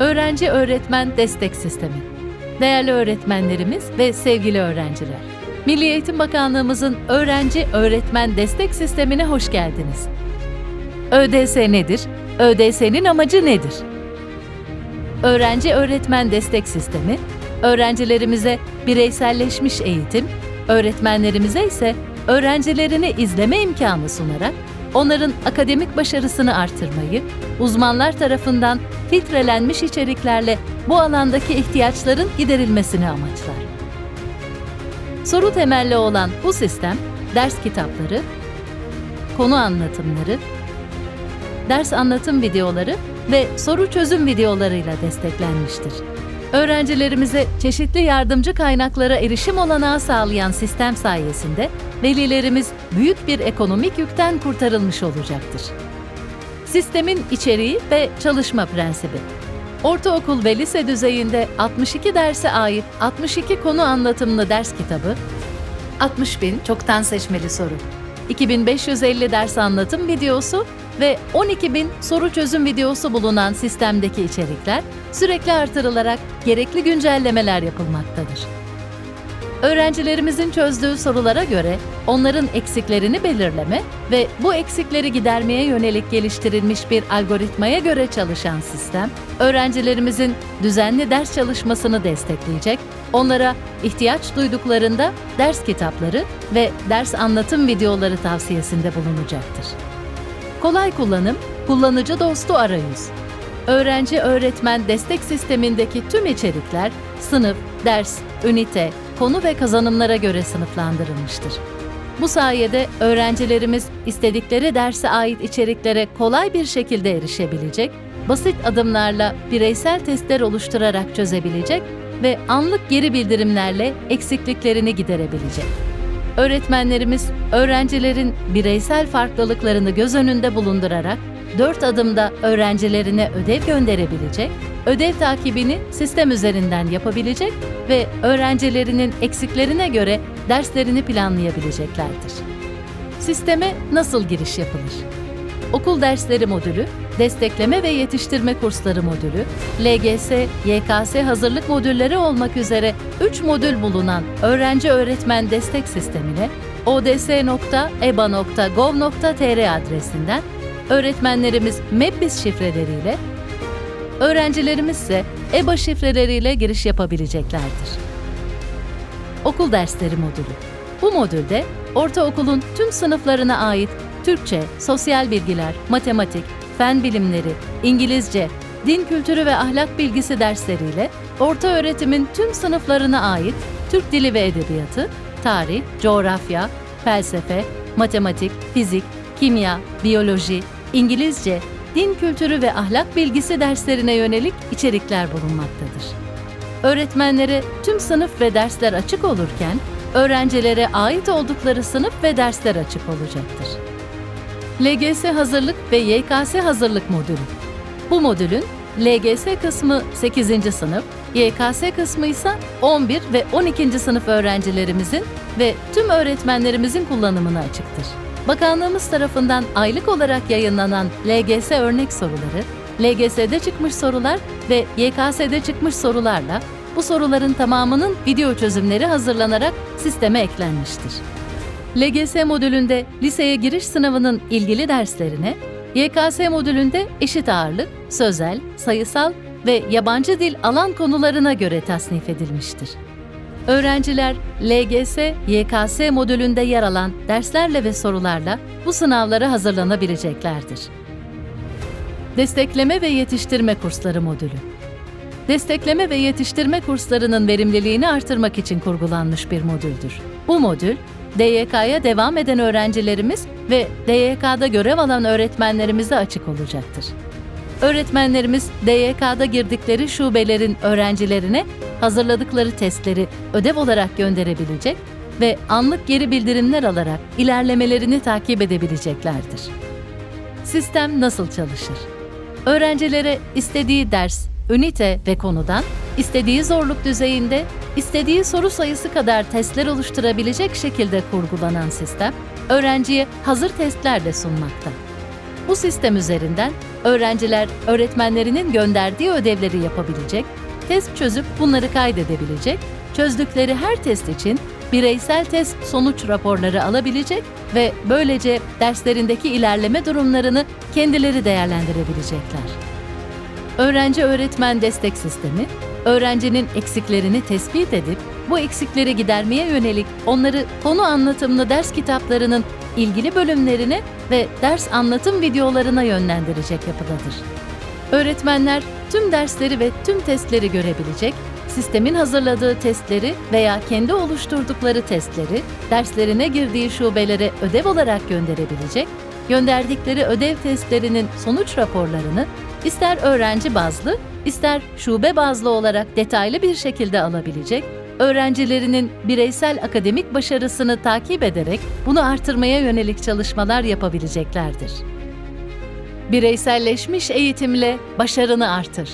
Öğrenci Öğretmen Destek Sistemi. Değerli öğretmenlerimiz ve sevgili öğrenciler. Milli Eğitim Bakanlığımızın Öğrenci Öğretmen Destek Sistemine hoş geldiniz. ÖDS nedir? ÖDS'nin amacı nedir? Öğrenci Öğretmen Destek Sistemi, öğrencilerimize bireyselleşmiş eğitim, öğretmenlerimize ise öğrencilerini izleme imkanı sunarak onların akademik başarısını artırmayı, uzmanlar tarafından filtrelenmiş içeriklerle bu alandaki ihtiyaçların giderilmesini amaçlar. Soru temelli olan bu sistem, ders kitapları, konu anlatımları, ders anlatım videoları ve soru çözüm videolarıyla desteklenmiştir. Öğrencilerimize çeşitli yardımcı kaynaklara erişim olanağı sağlayan sistem sayesinde velilerimiz büyük bir ekonomik yükten kurtarılmış olacaktır. Sistemin içeriği ve çalışma prensibi. Ortaokul ve lise düzeyinde 62 derse ait 62 konu anlatımlı ders kitabı, 60 bin çoktan seçmeli soru, 2550 ders anlatım videosu ve 12 bin soru çözüm videosu bulunan sistemdeki içerikler sürekli artırılarak gerekli güncellemeler yapılmaktadır. Öğrencilerimizin çözdüğü sorulara göre onların eksiklerini belirleme ve bu eksikleri gidermeye yönelik geliştirilmiş bir algoritmaya göre çalışan sistem, öğrencilerimizin düzenli ders çalışmasını destekleyecek, onlara ihtiyaç duyduklarında ders kitapları ve ders anlatım videoları tavsiyesinde bulunacaktır. Kolay kullanım, kullanıcı dostu arayüz. Öğrenci öğretmen destek sistemindeki tüm içerikler sınıf, ders, ünite, konu ve kazanımlara göre sınıflandırılmıştır. Bu sayede öğrencilerimiz istedikleri derse ait içeriklere kolay bir şekilde erişebilecek, basit adımlarla bireysel testler oluşturarak çözebilecek ve anlık geri bildirimlerle eksikliklerini giderebilecek. Öğretmenlerimiz öğrencilerin bireysel farklılıklarını göz önünde bulundurarak dört adımda öğrencilerine ödev gönderebilecek, ödev takibini sistem üzerinden yapabilecek ve öğrencilerinin eksiklerine göre derslerini planlayabileceklerdir. Sisteme nasıl giriş yapılır? Okul dersleri modülü, destekleme ve yetiştirme kursları modülü, LGS, YKS hazırlık modülleri olmak üzere 3 modül bulunan öğrenci öğretmen destek sistemine ods.eba.gov.tr adresinden öğretmenlerimiz MEBBIS şifreleriyle, öğrencilerimiz ise EBA şifreleriyle giriş yapabileceklerdir. Okul dersleri modülü. Bu modülde ortaokulun tüm sınıflarına ait Türkçe, sosyal bilgiler, matematik, fen bilimleri, İngilizce, din kültürü ve ahlak bilgisi dersleriyle orta öğretimin tüm sınıflarına ait Türk dili ve edebiyatı, tarih, coğrafya, felsefe, matematik, fizik, kimya, biyoloji, İngilizce, din kültürü ve ahlak bilgisi derslerine yönelik içerikler bulunmaktadır. Öğretmenlere tüm sınıf ve dersler açık olurken, öğrencilere ait oldukları sınıf ve dersler açık olacaktır. LGS hazırlık ve YKS hazırlık modülü. Bu modülün LGS kısmı 8. sınıf, YKS kısmı ise 11 ve 12. sınıf öğrencilerimizin ve tüm öğretmenlerimizin kullanımına açıktır. Bakanlığımız tarafından aylık olarak yayınlanan LGS örnek soruları, LGS'de çıkmış sorular ve YKS'de çıkmış sorularla bu soruların tamamının video çözümleri hazırlanarak sisteme eklenmiştir. LGS modülünde liseye giriş sınavının ilgili derslerine, YKS modülünde eşit ağırlık, sözel, sayısal ve yabancı dil alan konularına göre tasnif edilmiştir. Öğrenciler LGS, YKS modülünde yer alan derslerle ve sorularla bu sınavlara hazırlanabileceklerdir. Destekleme ve yetiştirme kursları modülü. Destekleme ve yetiştirme kurslarının verimliliğini artırmak için kurgulanmış bir modüldür. Bu modül, DYK'ya devam eden öğrencilerimiz ve DYK'da görev alan öğretmenlerimize açık olacaktır. Öğretmenlerimiz DYK'da girdikleri şubelerin öğrencilerine hazırladıkları testleri ödev olarak gönderebilecek ve anlık geri bildirimler alarak ilerlemelerini takip edebileceklerdir. Sistem nasıl çalışır? Öğrencilere istediği ders, ünite ve konudan, istediği zorluk düzeyinde, istediği soru sayısı kadar testler oluşturabilecek şekilde kurgulanan sistem, öğrenciye hazır testler de sunmakta. Bu sistem üzerinden öğrenciler öğretmenlerinin gönderdiği ödevleri yapabilecek, test çözüp bunları kaydedebilecek, çözdükleri her test için bireysel test sonuç raporları alabilecek ve böylece derslerindeki ilerleme durumlarını kendileri değerlendirebilecekler. Öğrenci öğretmen destek sistemi, öğrencinin eksiklerini tespit edip bu eksikleri gidermeye yönelik onları konu anlatımlı ders kitaplarının ilgili bölümlerine ve ders anlatım videolarına yönlendirecek yapıdadır. Öğretmenler tüm dersleri ve tüm testleri görebilecek, sistemin hazırladığı testleri veya kendi oluşturdukları testleri derslerine girdiği şubelere ödev olarak gönderebilecek, gönderdikleri ödev testlerinin sonuç raporlarını ister öğrenci bazlı, ister şube bazlı olarak detaylı bir şekilde alabilecek, öğrencilerinin bireysel akademik başarısını takip ederek bunu artırmaya yönelik çalışmalar yapabileceklerdir. Bireyselleşmiş eğitimle başarını artır.